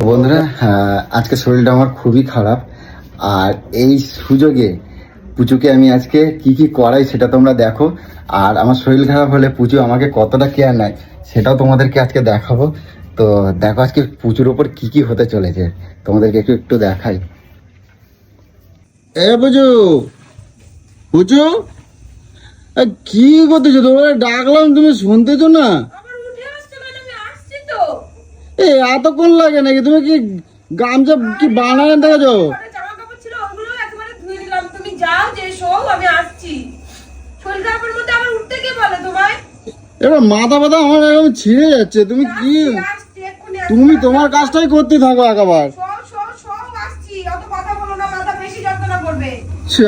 বন্ধুরা আজকে শরীরটা আমার খুবই খারাপ। আর এই সুযোগে পুচুকে আমি আজকে কি কি করাই সেটা তোমরা দেখো। আর আমার শরীর খারাপ হলে পুচু আমাকে কতটা কেয়ার নেয় সেটাও তোমাদেরকে আজকে দেখাবো। তো দেখো আজকে পুচুর ওপর কি কি হতে চলেছে। তোমাদেরকে একটু একটু দেখাই। এ পুচু! এ, কি করতেছো? তোমার ডাকলাম তুমি শুনতেছো না? মানে এই এতক্ষণ লাগে নাকি? তুমি কি গামছা কি বানানো দেখেছ? এবার মাথা ব্যথা আমার একদম ছিঁড়ে যাচ্ছে। তুমি কি। তুমি তোমার কাজটাই করতে থাকো একেবার।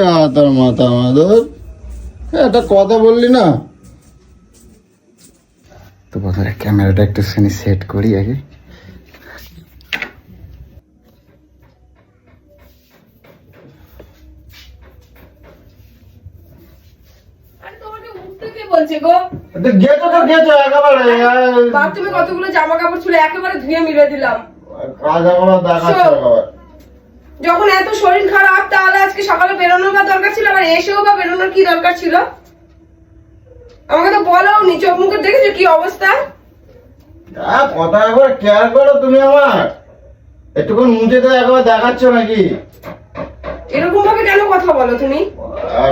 মাথা মাথা একটা কথা বললি না। তো বন্ধুরা ক্যামেরাটা একটু খানি সেট করি আগে। আরে তোমাকে উঠতে কে বলছে গো? তো গেছো একেবারে বাথরুমে কতগুলো জামা কাপড় ছিল একেবারে ধুয়ে মিলে দিলাম। কাজ দেখাচ্ছে একেবারে যখন এত শরীর খারাপ তাহলে আজকে সকালে বেরোনোর বা দরকার ছিল আবার এসেও বা বেরোনোর কি দরকার ছিল? আমাকে তো বলো নি চোখ মুখে দেখেছ কি অবস্থা? কথা একবার কেয়ার করো তুমি আমার। একটুক্ষণ তো একবার দেখাচ্ছ নাকি? এরকম ভাবে কেন কথা বলো তুমি?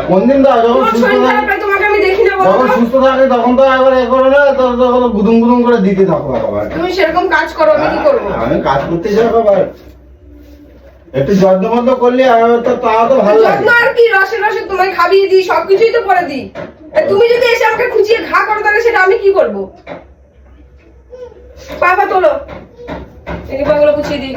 কোন দিন দাও যখন সুস্থ থাকি তোমাকে আমি দেখি না বলো যখন সুস্থ থাকে তখন তো একবার এ করো না তখন তখন গুদুম গুদুম করে দিতে থাকো একবার। তুমি সেরকম কাজ করো আমি কি করব? আমি কাজ করতে যাব আবার একটু যত্ন মতো করলে তো তাও তো ভালো লাগে। যত্ন আর কি? রসে রসে তোমায় খাবিয়ে দিই সবকিছুই তো করে দিই। তুমি যদি এসে আমাকে খুঁচিয়ে ঘা করো তাহলে সেটা আমি কি করব? পাপা তোলো। এই পাগুলো দিই।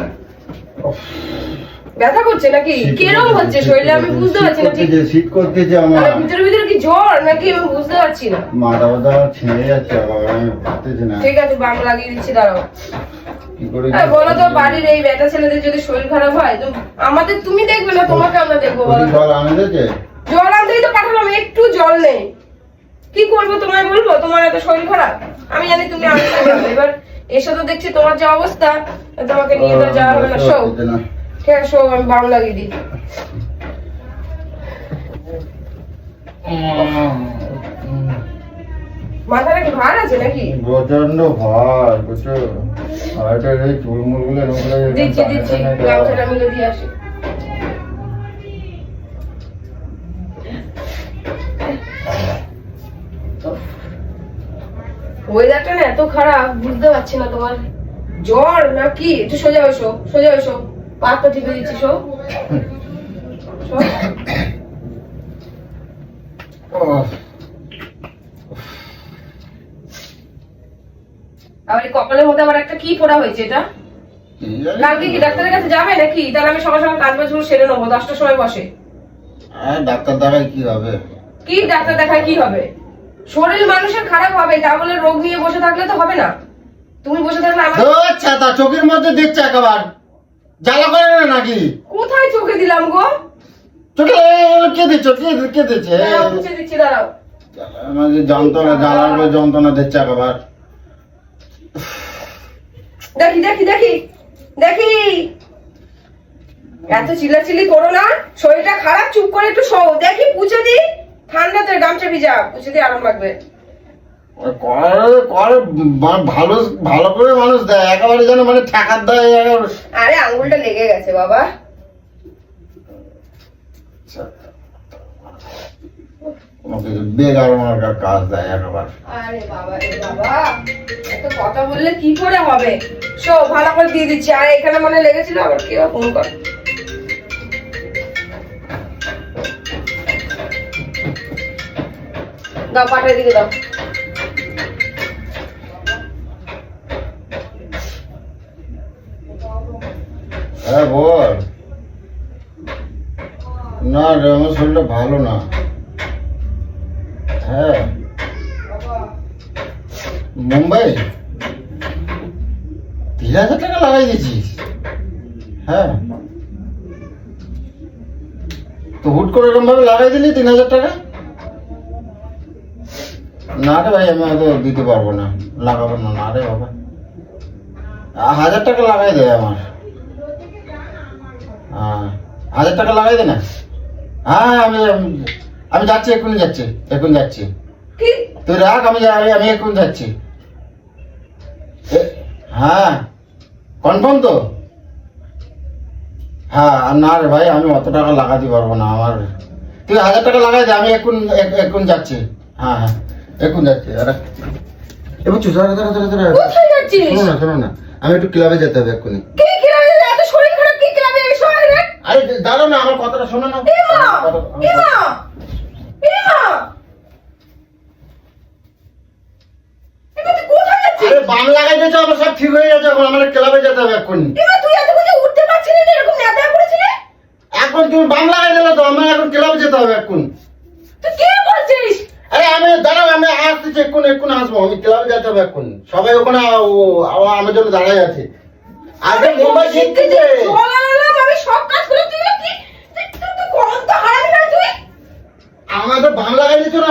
ব্যথা করছে নাকি? কিরম হচ্ছে শরীরে? আমি বুঝতে পারছি না ঠিক শীত করতেছে আমার। ভিতরে ভিতরে কি জ্বর নাকি? আমি বুঝতে পারছি না। মাথা ব্যথা ছিঁড়ে যাচ্ছে আবার আমি না। ঠিক আছে বাম লাগিয়ে দিচ্ছি দাঁড়াও। বলো তো বাড়ির এই বেটা ছেলেদের যদি শরীর খারাপ হয় তো আমাদের তুমি দেখবে না তোমাকে আমরা দেখব বলো তুমি তো? জল আনে জল আনতেই তো পাঠালাম একটু জল নেই। কি করব তোমায় বলব? তোমার এত শরীর খারাপ। আমি জানি তুমি আনতে পারবে এবার এসে তো দেখছি তোমার যে অবস্থা তোমাকে নিয়ে তো যাওয়া হবে না। শো ঠিক আছে শো আমি বাম লাগিয়ে দিই। মাথাটা কি ভার আছে নাকি? প্রচণ্ড ভার বুঝছ আর এটা এই চুলমুলগুলো এরকম দিচ্ছি দিচ্ছি গামছাটা মিলে দিয়ে আসি। ওয়েদারটা না এত খারাপ বুঝতে পারছি না তোমার। জ্বর না কি একটু সোজা হয়েছো সোজা হয়েছো পাতটা টিপে দিচ্ছি সো শো। আবার কপালের মধ্যে আবার একটা কি পড়া হয়েছে এটা? কালকে কি ডাক্তারের কাছে যাবে নাকি? তাহলে আমি সকাল সকাল কাজ বাজগুলো সেরে নেব দশটার সময় বসে। ডাক্তার দেখায় কি হবে? কি ডাক্তার দেখায় কি হবে? শরীর মানুষের খারাপ হবে তা বলে রোগ নিয়ে বসে থাকলে তো হবে না। তুমি বসে থাকলে আমার আচ্ছা তা চোখের মধ্যে দেখছে একেবার। জ্বালা করে না নাকি? কোথায় চোখে দিলাম গো? চোখে কে দিচ্ছ কে কে দিচ্ছে? দিচ্ছি দাঁড়াও। আমাদের যন্ত্রণা জ্বালার যন্ত্রণা দিচ্ছে একেবার। দেখি দেখি দেখি দেখি। এত চিল্লাচিল্লি করো না শরীরটা খারাপ চুপ করে একটু শো। দেখি পুছে দি ঠান্ডা তো গামছা ভিজা পুছে দি আরাম লাগবে। ভালো ভালো করে মানুষ দেয় একেবারে যেন মানে ঠেকার দেয় একেবারে। আরে আঙ্গুলটা লেগে গেছে বাবা। কোনো বেগার মার্কার কাজ দেয় একেবারে। আরে বাবা রে বাবা এত কথা বললে কি করে হবে? শো ভালো করে দিয়ে দিচ্ছি। আর এখানে মনে লেগেছিল আবার কি ফোন কর। দাও পাঠাই দিকে দাও। হ্যাঁ বল। না রে আমার শরীরটা ভালো না হ্যাঁ মুম্বাই? তিন হাজার টাকা লাগাই দিয়েছিস। হ্যাঁ। তো হুট করে এরকম ভাবে লাগাই দিলি তিন হাজার টাকা? না রে ভাই আমি হয়তো দিতে পারব না। লাগাবো না না রে বাবা। হাজার টাকা লাগাই দে আমার। হ্যাঁ হাজার টাকা লাগাই দে না? হ্যাঁ আমি আমি যাচ্ছি এক্ষুনি যাচ্ছি এখন যাচ্ছি। তুই রাখ আমি আমি আমি এখন যাচ্ছি। হ্যাঁ কনফার্ম তো? হ্যাঁ আর না রে ভাই আমি অত টাকা লাগাতে পারব না আমার। তুই হাজার টাকা লাগাই দে আমি এখন এখন যাচ্ছি। হ্যাঁ হ্যাঁ এখন যাচ্ছি আরে এবার চুষ দাঁড়া দাঁড়া দাঁড়া দাঁড়া শোনো না শোনো না আমি একটু ক্লাবে যেতে হবে এক্ষুনি। কি ক্লাবে এত শরীর খারাপ কি ক্লাবে আরে দাঁড়াও না আমার কথাটা শোনো না এ মা আমার কথা- আমার এ মা এ মা এবার তুই বাম লাগাই দিয়েছ আমার সব ঠিক হয়ে যাচ্ছে এখন আমার ক্লাবে যেতে হবে এক্ষুনি। তুই এত বুঝে উঠতে পারছিস না এরকম নেতা করেছিলি? এখন তুমি বাম লাগাই দিলে তো আমার এখন ক্লাবে যেতে হবে এখন তুই কি বলছিস? আরে আমি দাঁড়াও আমি আসতেছি এক্ষুনি এক্ষুনি আসব আমি ক্লাবে যেতে হবে এখন সবাই ওখানে আমার জন্য দাঁড়াই আছে। আগে মুম্বাই জিততেছে চলালাম আমি সব কাজ করে তুই তো কম তো হারাবি না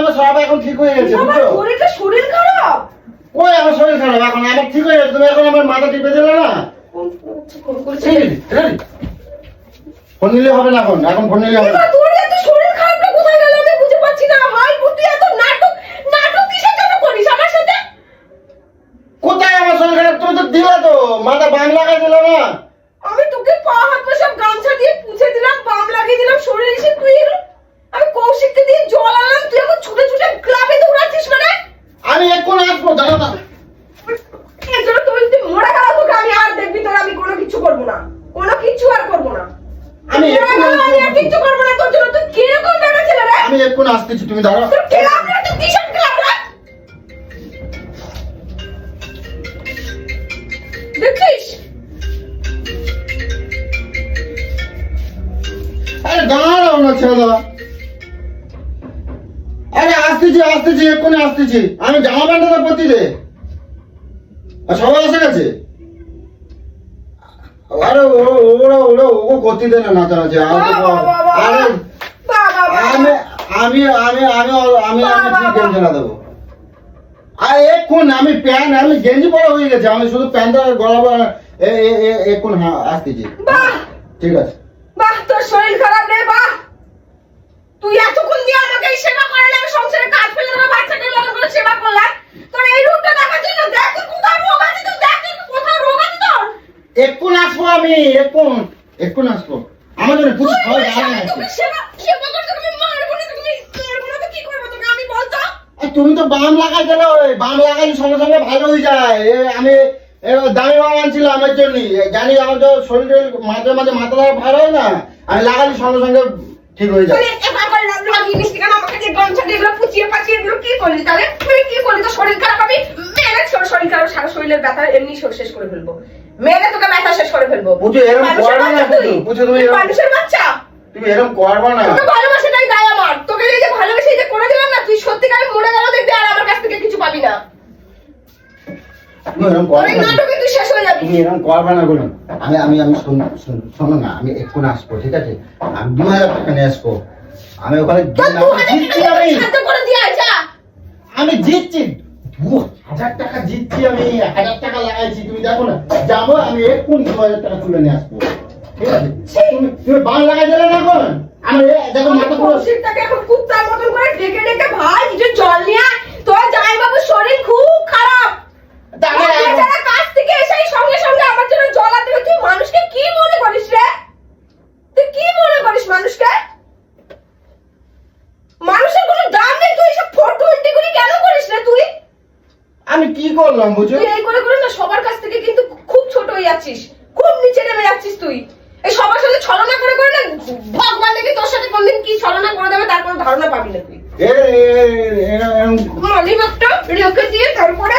আমার সব এখন ঠিক হয়ে গেছে বুঝছ? শরীর খারাপ। ওই আমার শরীর খারাপ। এখন আমার ঠিক হয়ে তুমি এখন আমার মাথা টিপে দিলে না? ফোন নিলে হবে না এখন এখন ফোন নিলে হবে না এবার তোর এত শরীর খারাপটা কোথায় গেল আমি বুঝে পাচ্ছি না ভাই তুই এত নাটক নাটক কিসের জন্য করিস আমার সাথে কোথায় আমার শরীর খারাপ তুমি তো দিলে তো মাথা বাম লাগাই দিলে না আমি তোকে পা হাত পা সব গামছা দিয়ে পুছে দিলাম বাম লাগিয়ে দিলাম শরীর এসে তুই এরকম- আমি কৌশিককে দিয়ে জল আনলাম তুই এখন ছুটে ছুটে ক্লাবে দৌড়াচ্ছিস মানে আমি এখন আসব দাঁড়া দাঁড়া এর জন্য তুই যদি মরে গেল তোকে আমি আর দেখবি তোর আমি কোনো কিছু করব না কোনো কিছু আর করব না আমি মরে এক্ষুনি গেলেও আমি আর আসব। কিচ্ছু করব না তোর জন্য তুই কীরকম ব্যাপার ছিল রে আসতেছি তুমি দাঁড়াও। তোর আরে দাঁড়াও না ছেড়ে আরে আসতেছি আসতেছি এক্ষুনি আসতেছি। আমি জামা প্যান্টটা পরতে দে সবাই এসে গেছে? আরে ও- ওরা ওরা ও করতে দে না তো কর- বাবা, আরে। আমি আমি আমি আমি আমি ঠিক দেবো? আর এক্ষুন আমি প্যান্ট আমি গেঞ্জি পরা হয়ে গেছে আমি শুধু প্যান্টটা গলাবো এ- এ- এ- এক্ষুন হ্যাঁ আসতেছি ঠিক আছে। বাহ তোর শরীর খারাপ রে বাহ! তুই এতক্ষণ দিয়ে আমাকে সেবা করালে আমি সংসারে কাজ ফেলে দেবো বাচ্চাকে ভালো করে সেবা করলাম। তোর এই রূপটা দেখার জন্য দেখ তুই কোথায় রোগ আছে তুই দেখ তুই কোথায় রোগ আছে তোর। আসব আমি আসব। আমার জন্য পুরো আছে। সেবা সেবা করতে না তুমি মারবো না তো কি করব তোকে আমি বলতো আর তুমি তো বাম লাগাই দিলে বাম লাগাইলে সঙ্গে সঙ্গে ভালো হয়ে যায়। আমি দামি বাম আনছিলাম আমার জন্য। জানি আমার তো শরীরের মাঝে মাঝে মাথা ধরা ভালো হয় না আমি লাগালি সঙ্গে সঙ্গে ঠিক হয়ে যায়। শরীর শরীর মানুষের বাচ্চা তুমি এরকম করবে না তোকে ভালোবাসাটাই দায় আমার তোকে এই যে ভালোবেসে এই যে করে দিলাম না তুই সত্যিকারে মরে গেল দেখবি আর আমার কাছ থেকে কিছু পাবি না। তুমি এরকম করবে না। নাটকে তুই শেষ যাবি। তুমি এরকম করবে না বলুন আমি আমি আমি শোন- শোন- শোনো না আমি এক্ষুন আসব ঠিক আছে? আমি দু হাজার টাকা নিয়ে আসব। আমি ওখানে তোর গিয়ে দু আমি জিতছি টাকা আমি। সাহায্য করে দিয়ে আয়, যা। আমি জিতছি। দু হাজার টাকা জিতছি আমি হাজার টাকা লাগাইছি তুমি দেখো না। যাব আমি এক্ষুন দু হাজার টাকা তুলে নিয়ে আসব। ঠিক আছে? তুমি তুমি বান লাগাই দিলে না এখন? আমি দেখো মাথা পুরো কৌশিকটাকে এখন কুত্তার মতন করে ডেকে ডেকে ভাই কিছু জল নিয়ে আয়। তোর জামাইবাবুর শরীর খুব খারাপ। তাহলে কাজ থেকে এসেই সঙ্গে সঙ্গে আমার জন্য জল আনতে তুই মানুষকে কি মনে করিস রে? তুই কি মনে করিস মানুষকে? মানুষের কোনো দাম নেই তুই সব ফোর টোয়েন্টি গুলি কেন করিস রে তুই? আমি কি করলাম বুঝো তুই এই করে করে না সবার কাছ থেকে কিন্তু খুব ছোট হয়ে যাচ্ছিস। খুব নিচে নেমে যাচ্ছিস তুই। এই সবার সাথে ছলনা করে করে না ভগবান দেখি তোর সাথে কোনদিন কি ছলনা করে দেবে তার কোনো ধারণা পাবি না তুই। এ এ, এ, এরম ব্যাগটা রেখে দিয়ে তারপরে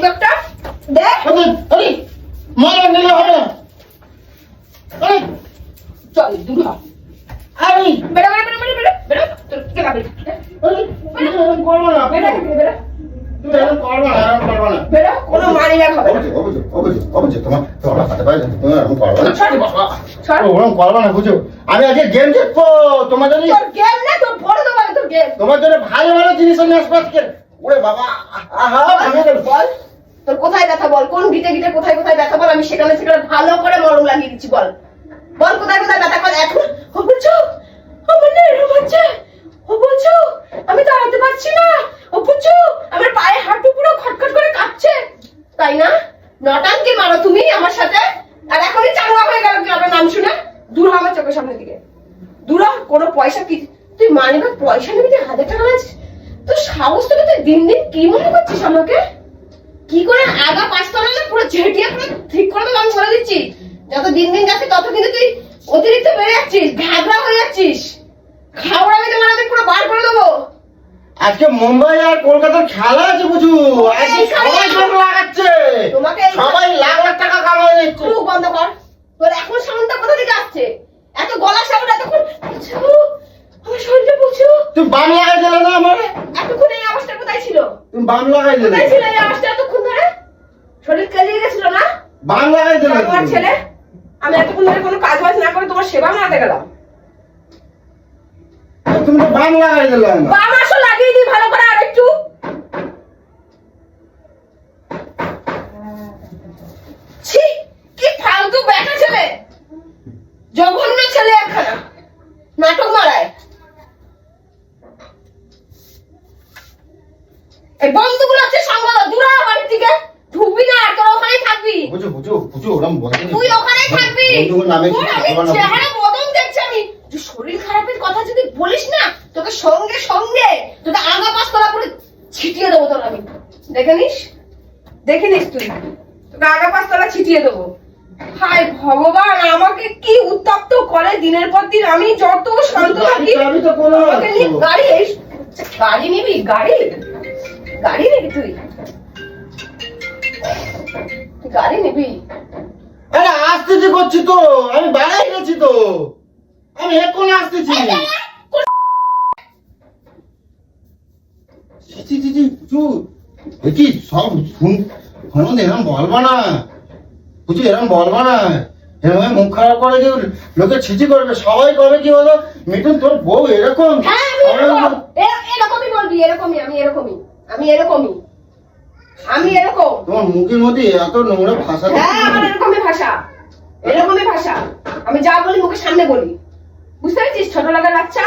ব্যাগটা দেখ মারা নিলে হবে। চল দূর হ। আরে বেরো বেরো বেরো বেরো বেরো। তোর কে তুমি এরম করবে না। বেরো বেরো। আমি আজকে গেম জিতবো তোমার জন্য গেম না তোর বড় দেবো তোর গেম তোমার জন্য ভালো ভালো জিনিস আমি আজকে। ওরে বাবা আহা বল তোর কোথায় ব্যথা বল। কোন গিটে গিটে কোথায় কোথায় ব্যথা বল। আমি সেখানে সেখানে ভালো করে মলম লাগিয়ে দিচ্ছি বল। বল কোথায় কোথায় ব্যথা কর? এখন। ও বলছো না এরকম হচ্ছে ও বলছো আমি দাঁড়াতে পারছি না ও বলছো আমার পায়ে হাঁটু পুরো খটখট করে কাঁপছে তাই না নটানকে মারো তুমি আমার সাথে। আর এখনই চাঙ্গা হয়ে গেল গ্রামের নাম শুনে। দূর হ আমার চোখের সামনে দিকে। দূর কোনো পয়সা কি? তুই মানে পয়সা নিবি তুই হাজার টাকা লাগছিস তোর সাহস থেকে তুই দিন দিন কি মনে করছিস আমাকে? কি করে আগা পাঁচতলা না পুরো ঝেঁটিয়ে পুরো ঠিক করে দেবো আমি বলে দিচ্ছি? যত দিন দিন যাচ্ছে, তত কিন্তু তুই অতিরিক্ত বেড়ে যাচ্ছিস ঘাবড়া হয়ে যাচ্ছিস। খাওয়া আমি তোমার পুরো বার করে দেবো। আজকে মুম্বাই আর কলকাতার খেলা আছে বুঝু। আজকে সবাই লাগাচ্ছে। তোমাকে সবাই লাখ লাখ টাকা কামাই নিচ্ছে। মুখ বন্ধ কর। তোর এখন সাউন্ডটা কোথা থেকে আসছে? এত গলা সাউন্ড এতক্ষণ আমার শরীরটা পুছু তুমি বাম লাগাই দিলে না আমার? এতক্ষণ এই আওয়াজটা কোথায় ছিল? তুমি বাম লাগাই দিলে। কোথায় ছিল এই আওয়াজটা এতক্ষণ ধরে? শরীর কেলিয়ে গেছিল না? বাম লাগাই দিলে আমার ছেলে আমি এতক্ষণ ধরে কোনো কাজ বাজ না করে তোমার সেবা মারাতে গেলাম। তুমি লাগাই দিলে আমার। লাগিয়ে দিই ভালো করে আর একটু। ছি কি ফালতু ব্যাটা ছেলে। জঘন্য ছেলে একখানা। নাটক মারায়। এই বন্ধুগুলো আছে সামলা দূরা বাড়ি থেকে ঢুকবি না তোর ওখানেই থাকবি। বুঝু বুঝু বুঝু ওরম বলে তুই ওখানেই থাকবি। বন্ধুর নামে আমি চেহারা বদল দেখছি আমি তুই শরীর খারাপের কথা যদি বলিস না তোকে সঙ্গে সঙ্গে তোকে আগা পাস করা করে ছিটিয়ে দেবো তোর আমি। দেখে নিস? দেখে নিস তুই। তোকে আগা পাস করা ছিটিয়ে দেবো। হায় ভগবান আমাকে কি উত্তপ্ত করে দিনের পর দিন? আমি যত শান্ত থাকি আমাকে নিয়ে গাড়ি গাড়ি নিবি? গাড়ি? গাড়ি নিবি তুই? তুই গাড়ি নিবি? আরে আসতেছি করছি তো আমি বাড়াই গেছি তো। আমি এখন আসতেছি। দেখি সব শুন হনুমান এরম বলবা না। বুঝু এরম বলবা না। এরকম মুখ খারাপ করে কেউ লোকে ছিচি করবে। সবাই করবে কি বলো? মিঠুন তোর বউ এরকম? হ্যাঁ আমি এরকমই বলবি এরকমই আমি এরকমই আমি এরকমই আমি এরকম। তোমার মুখের মধ্যে এত নোংরা ভাষা হ্যাঁ আমার এরকমই ভাষা। এরকমই ভাষা। আমি যা বলি মুখের সামনে বলি। বুঝতে পেরেছিস ছোট লাগার বাচ্চা?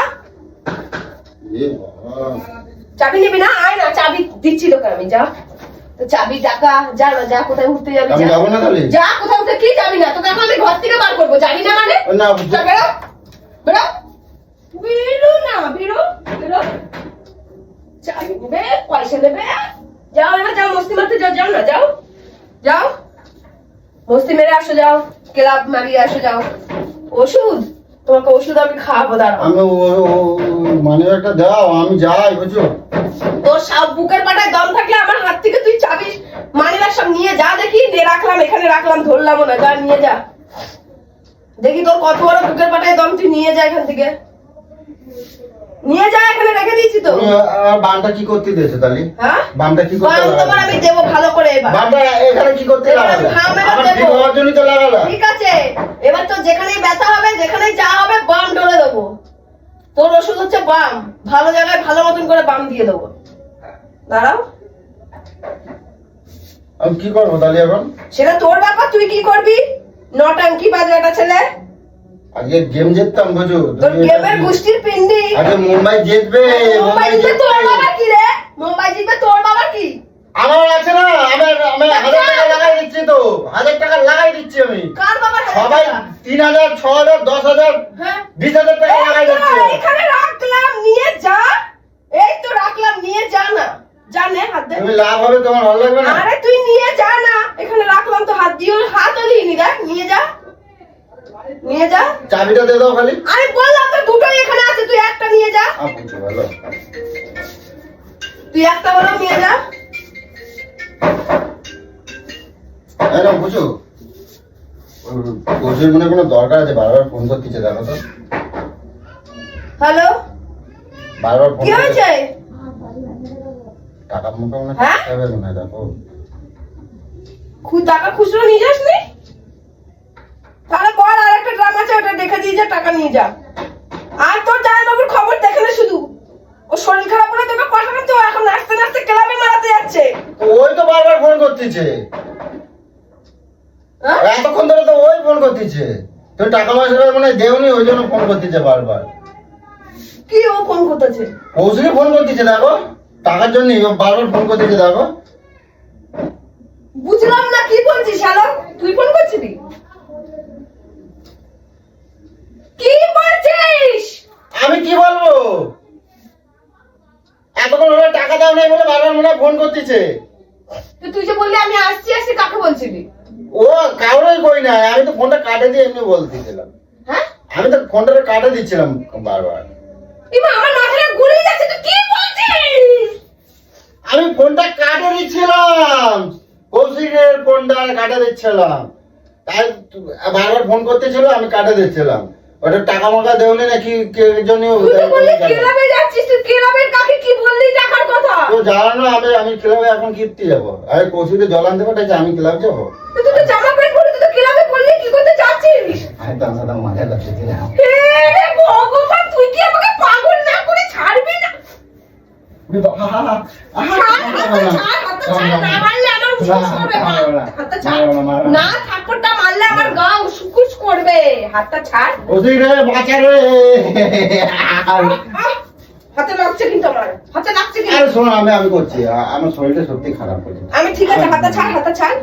এ বাবা। চাবি নিবি না? আয় না চাবি দিচ্ছি তোকে আমি যা। চাবি টাকা যা না যা কোথায় ঘুরতে যাবি আমি যাব না তাহলে? যা কোথাও ঘুরতে কি যাবি না? তোকে এখন আমি ঘর থেকে বার করব যাবি না মানে? না বেরো বেরো। বেরো না বেরো বেরো। চাবি নেবে পয়সা নেবে। যাও এবার যাও মস্তি মারতে যাও যাও না যাও। যাও। মস্তি মেরে আসো যাও। ক্লাব মারিয়ে আসো যাও। ওষুধ? তোমাকে ওষুধ আমি খাওয়াবো দাঁড়াও। আমি মানে একটা দাও আমি যাই বুঝছ? তোর সব বুকের পাটায় দম থাকলে আমার হাত থেকে তুই চাবি মানিবার সব নিয়ে যা দেখি দিয়ে রাখলাম এখানে রাখলাম ধরলাম না যা নিয়ে যা। দেখি তোর কত বড় বুকের পাটায় দম তুই নিয়ে যা এখান থেকে। নিয়ে যা এখানে রেখে দিয়েছি তো। বামটা কি করতে দিয়েছ তাহলে হ্যাঁ? বামটা কি করতে বাম তোমার আমি দেবো ভালো করে এবার। বামটা এখানে কি করতে এবার লাগালে? আমার ঠিক হওয়ার জন্যই তো লাগালা। ঠিক আছে। এবার তো যেখানেই ব্যথা হবে যেখানেই যা হবে বাম ডলে দেবো। তোর ওষুধ হচ্ছে বাম। ভালো জায়গায় ভালো মতন করে বাম দিয়ে দেবো। দাঁড়াও। আমি কি করব তাহলে এখন? সেটা তোর ব্যাপার তুই কি করবি? নটাঙ্কি বাজে একটা ছেলে। আগে গেম জিততাম বুঝো তোর গেমের গোষ্ঠীর পিন্ডি? আগে মুম্বাই জিতবে মুম্বাই জিতবে তোর বাবা কি রে? মুম্বাই জিতবে তোর বাবা কি? আমার আছে না আমি আমি হাজার টাকা লাগাই দিচ্ছি তো হাজার টাকা লাগাই দিচ্ছি আমি। কার বাবার সবাই তিন হাজার ছ হাজার দশ হাজার হ্যাঁ। বিশ হাজার টাকা লাগাই এই তো, দিচ্ছি। এখানে রাখলাম নিয়ে যা। এই তো রাখলাম নিয়ে যা না। যা নে হাত দে। তুমি লাভ হবে তোমার ভালো লাগবে না? আরে তুই নিয়ে যা না। এখানে রাখলাম তো হাত দিয়ে হাত নিয়ে নি দেখ নিয়ে যা। নিয়ে যা। চাবিটা দিয়ে দাও খালি। আরে বললাম তো দুটোই এখানে আছে তুই একটা নিয়ে যা। ভালো তুই একটা বলো নিয়ে যা। বুঝো মনে কোনো দরকার আছে? বারবার ফোন করতেছে দেখো তো। হ্যালো বারবার ফোন কি হয়েছে? টাকা মুখে মনে হয়? থাকতে হবে দেখো। টাকা খুচরো নিয়ে যাস নি তাহলে বল আর একটা ড্রাম আছে ওটা দেখে দিয়ে যা টাকা নিয়ে যা। আর তোর জামাই বাবুর খবর দেখে না শুধু। ও শরীর খারাপ বলে তোকে পাঠানো তো এখন নাচতে নাচতে ক্লাবে মারাতে যাচ্ছে। ওই তো বারবার ফোন করতেছে? এতক্ষণ ধরে তো ওই ফোন করতেছে। তুমি টাকা পয়সা মনে দেওনি ওই জন্য ফোন করতেছে বারবার। কি ও ফোন করতেছে? কৌশলী ফোন করতেছে দেখো। টাকার জন্য বারবার ফোন করতেছে দেখো। বুঝলাম না কি বলছিস হ্যালো তুই ফোন করছিলি? কি বলছিস? আমি কি বলব? এতক্ষণ হলে টাকা দাও নাই বলে বারবার মনে ফোন করতেছে। তুই যে বললি আমি আসছি আসছি কাকে বলছিলি? ও কাউরেই কই নাই। আমি তো ফোনটা কাটে দিয়ে এমনি বলতেছিলাম হ্যাঁ? আমি তো ফোনটা কাটে দিচ্ছিলাম বারবার। এবার আমার মাথাটা ঘুরে যাচ্ছে তুই কি বলছিস? আমি ফোনটা কাটে দিচ্ছিলাম। কৌশিকের ফোনটা কাটে দিচ্ছিলাম। তাই বারবার ফোন করতেছিল আমি কাটে দিচ্ছিলাম। ওটা টাকা মাকা দেওনি নাকি কে জন্য তুই তো বললি ক্লাবে যাচ্ছিস তুই ক্লাবের কাকে কি বললি টাকার কথা? তো জানো আমি আমি ক্লাবে এখন কিনতে যাব। আরে কৌশিকে জল আনতে পাঠাচ্ছি আমি ক্লাব যাব? তুই তো জামা প্যান্ট পরে তুই তো ক্লাবে বললি কি করতে যাচ্ছিস? আমি তো আমার মজা লাগছে হে রে ভগবান তুই কি আমাকে পাগল না করে ছাড়বি না? না থাপ্পড়টা মারলে আমার গা উসকুস করবে হাতটা ছাড়। কৌশিক রে বাঁচা রে। হাতে লাগছে কিন্তু আমার হাতে লাগছে কিন্তু। আরে শোনো আমি আমি করছি। আমার শরীরটা সত্যি খারাপ করছে। আমি ঠিক আছে হাতটা ছাড় হাতটা ছাড়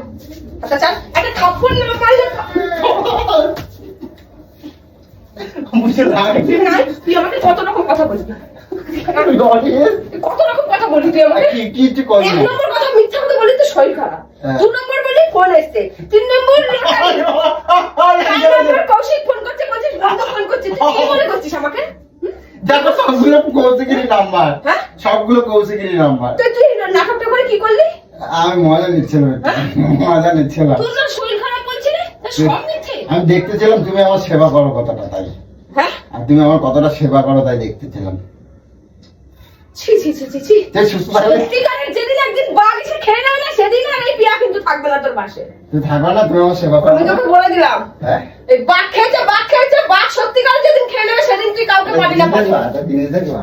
হাতটা ছাড়। একটা থাপ্পড় না মারলে বুঝতে লাগে নাই, তুই আমাকে কত রকম কথা বলবি? কত রকম কথা বলবি তুই আমাকে? কি কিছু করবি এক নম্বর কথা মিথ্যা হ্যাঁ। দু নম্বর বলি ফোন এসছে। তিন নম্বর কৌশিক ফোন করছে বলছিস বন্ধ ফোন করছিস কি মনে করছিস আমাকে? দেখো সবগুলো কৌশিকেরই নাম্বার। হ্যাঁ? সবগুলো কৌশিকেরই নাম্বার। তুই তুই নাটকটা করে কি করলি? আমি মজা নিচ্ছিলাম মজা নিচ্ছিলাম। তোর না শরীর খারাপ বলছিলে? সব মিথ্যে। আমি দেখতেছিলাম তুমি আমার সেবা করো কতটা তাই। হ্যাঁ? আর তুমি আমার কতটা সেবা করো তাই দেখতেছিলাম। ছি ছি ছি ছি ছি। তাই সত্যিকারের একদিন বাঘ এসে খেয়ে নেবে না সেদিন আর এই পিয়া কিন্তু থাকবে না তোর থাকবে না তুমি আমার সেবা তোকে বলে দিলাম। হ্যাঁ। এই বাঘ খেয়েছে বাঘ খেয়েছে বাঘ সত্যিকার যেদিন খেয়ে নেবে সেদিন তুই কাউকে পাবি না পাবি। দেখবা,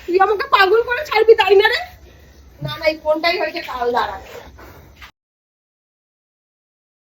তুই আমাকে পাগল করে ছাড়বি তাই না রে? না না এই ফোনটাই হয়েছে কাল দাঁড়া।